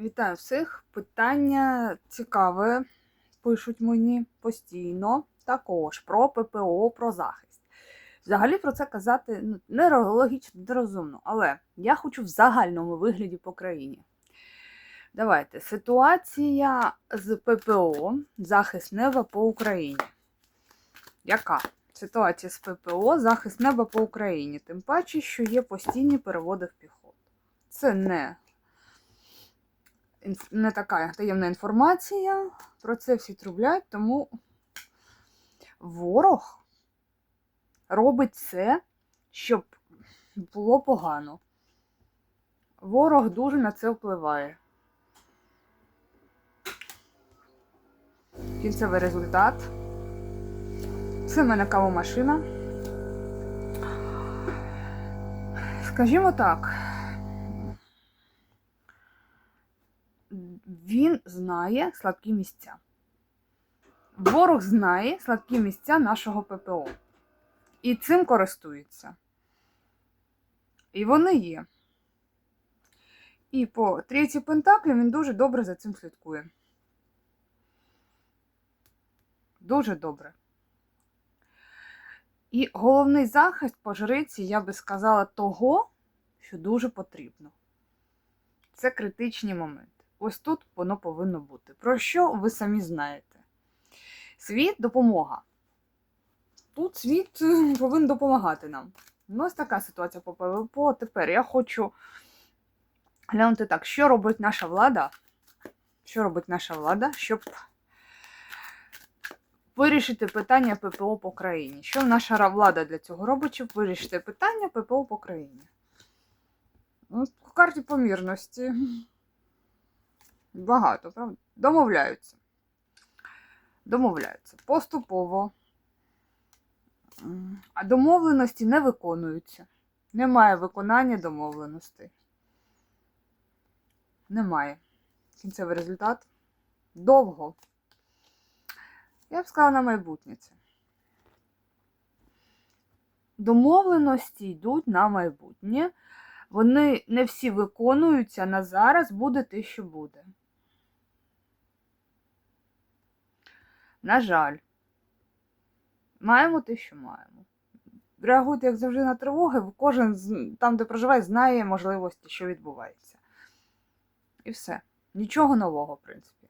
Вітаю всіх. Питання цікаве. Пишуть мені постійно. Також про ППО, про захист. Взагалі про це казати ну, нейрологічно, нерозумно, але я хочу в загальному вигляді по країні. Давайте. Ситуація з ППО, захист неба по Україні. Яка? Ситуація з ППО, захист неба по Україні. Тим паче, що є постійні переводи в піхоту. Це не не така таємна інформація. Про це всі трублять, тому ворог робить все, щоб було погано. Ворог дуже на це впливає. Кінцевий результат. Це в мене кавомашина. Скажімо так. Він знає слабкі місця. Ворог знає слабкі місця нашого ППО. І цим користується. І вони є. І по трійці Пентаклів він дуже добре за цим слідкує. Дуже добре. І головний захист по жриці, я би сказала, того, що дуже потрібно. Це критичні моменти. Ось тут воно повинно бути. Про що ви самі знаєте? Світ допомога. Тут світ е, повинен допомагати нам. Ну, ось така ситуація по ПВП. Тепер я хочу глянути так, що робить наша влада. Що робить наша влада, щоб вирішити питання ППО по країні? Що наша влада для цього робить, щоб вирішити питання ППО по країні? Ну, по карті помірності. Багато, правда? Домовляються. Домовляються. Поступово. А домовленості не виконуються. Немає виконання домовленостей. Немає. Кінцевий результат довго. Я б сказала на майбутнє це. Домовленості йдуть на майбутнє. Вони не всі виконуються, на зараз буде те, що буде. На жаль, маємо те, що маємо. Реагуйте, як завжди, на тривоги, кожен там, де проживає, знає можливості, що відбувається. І все. Нічого нового, в принципі.